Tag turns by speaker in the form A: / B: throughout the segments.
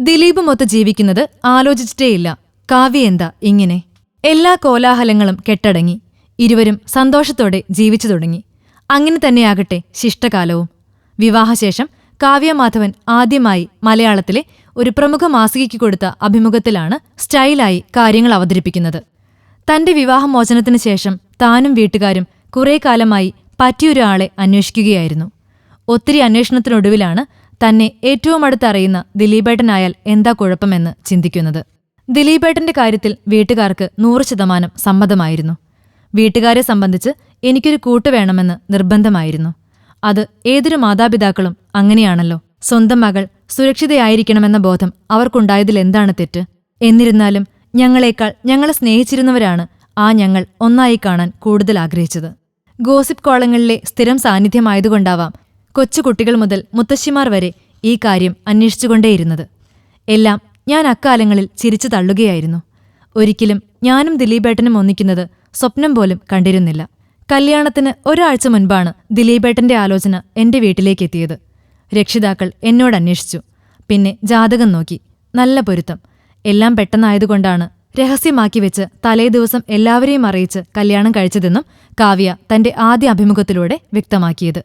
A: ദിലീപുമൊത്ത് ജീവിക്കുന്നത് ആലോചിച്ചിട്ടേയില്ല. കാവ്യ എന്താ ഇങ്ങനെ? എല്ലാ കോലാഹലങ്ങളും കെട്ടടങ്ങി. ഇരുവരും സന്തോഷത്തോടെ ജീവിച്ചു തുടങ്ങി. അങ്ങനെ തന്നെയാകട്ടെ ശിഷ്ടകാലവും. വിവാഹശേഷം കാവ്യമാധവൻ ആദ്യമായി മലയാളത്തിലെ ഒരു പ്രമുഖ മാസികയ്ക്ക് കൊടുത്ത അഭിമുഖത്തിലാണ് സ്റ്റൈലായി കാര്യങ്ങൾ അവതരിപ്പിക്കുന്നത്. തന്റെ വിവാഹമോചനത്തിന് ശേഷം താനും വീട്ടുകാരും കുറേ കാലമായി പറ്റിയൊരാളെ അന്വേഷിക്കുകയായിരുന്നു. ഒത്തിരി അന്വേഷണത്തിനൊടുവിലാണ് തന്നെ ഏറ്റവും അടുത്തറിയുന്ന ദിലീപേട്ടനായാൽ എന്താ കുഴപ്പമെന്ന് ചിന്തിക്കുന്നത്. ദിലീപേട്ടന്റെ കാര്യത്തിൽ വീട്ടുകാർക്ക് നൂറ് ശതമാനം സമ്മതമായിരുന്നു. വീട്ടുകാരെ സംബന്ധിച്ച് എനിക്കൊരു കൂട്ട് വേണമെന്ന് നിർബന്ധമായിരുന്നു. അത് ഏതൊരു മാതാപിതാക്കളും അങ്ങനെയാണല്ലോ. സ്വന്തം മകൾ സുരക്ഷിതയായിരിക്കണമെന്ന ബോധം അവർക്കുണ്ടായതിൽ എന്താണ് തെറ്റ്? എന്നിരുന്നാലും ഞങ്ങളെക്കാൾ ഞങ്ങളെ സ്നേഹിച്ചിരുന്നവരാണ് ആ ഞങ്ങൾ ഒന്നായി കാണാൻ കൂടുതൽ ആഗ്രഹിച്ചത്. ഗോസിപ്പ് കോളങ്ങളിലെ സ്ഥിരം സാന്നിധ്യമായതുകൊണ്ടാവാം കൊച്ചുകുട്ടികൾ മുതൽ മുത്തശ്ശിമാർ വരെ ഈ കാര്യം അന്വേഷിച്ചുകൊണ്ടേയിരുന്നത്. എല്ലാം ഞാൻ അക്കാലങ്ങളിൽ ചിരിച്ചു തള്ളുകയായിരുന്നു. ഒരിക്കലും ഞാനും ദിലീപേട്ടനും ഒന്നിക്കുന്നത് സ്വപ്നം പോലും കണ്ടിരുന്നില്ല. കല്യാണത്തിന് ഒരാഴ്ച മുൻപാണ് ദിലീപേട്ടന്റെ ആലോചന എന്റെ വീട്ടിലേക്കെത്തിയത്. രക്ഷിതാക്കൾ എന്നോട് അന്വേഷിച്ചു. പിന്നെ ജാതകം നോക്കി. നല്ല പൊരുത്തം. എല്ലാം പെട്ടെന്നായതുകൊണ്ടാണ് രഹസ്യമാക്കി വെച്ച് തലേദിവസം എല്ലാവരെയും അറിയിച്ച് കല്യാണം കഴിച്ചതെന്നും കാവ്യ തന്റെ ആദ്യ അഭിമുഖത്തിലൂടെ വ്യക്തമാക്കിയത്.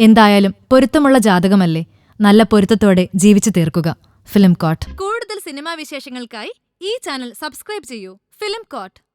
A: എന്തായാലും പൊരുത്തമുള്ള ജാതകമല്ലേ? നല്ല പൊരുത്തത്തോടെ ജീവിച്ചു തീർക്കുക. Film coat. കൂടുതൽ സിനിമാ വിശേഷങ്ങൾക്കായി ഈ ചാനൽ സബ്സ്ക്രൈബ് ചെയ്യൂ. Film court.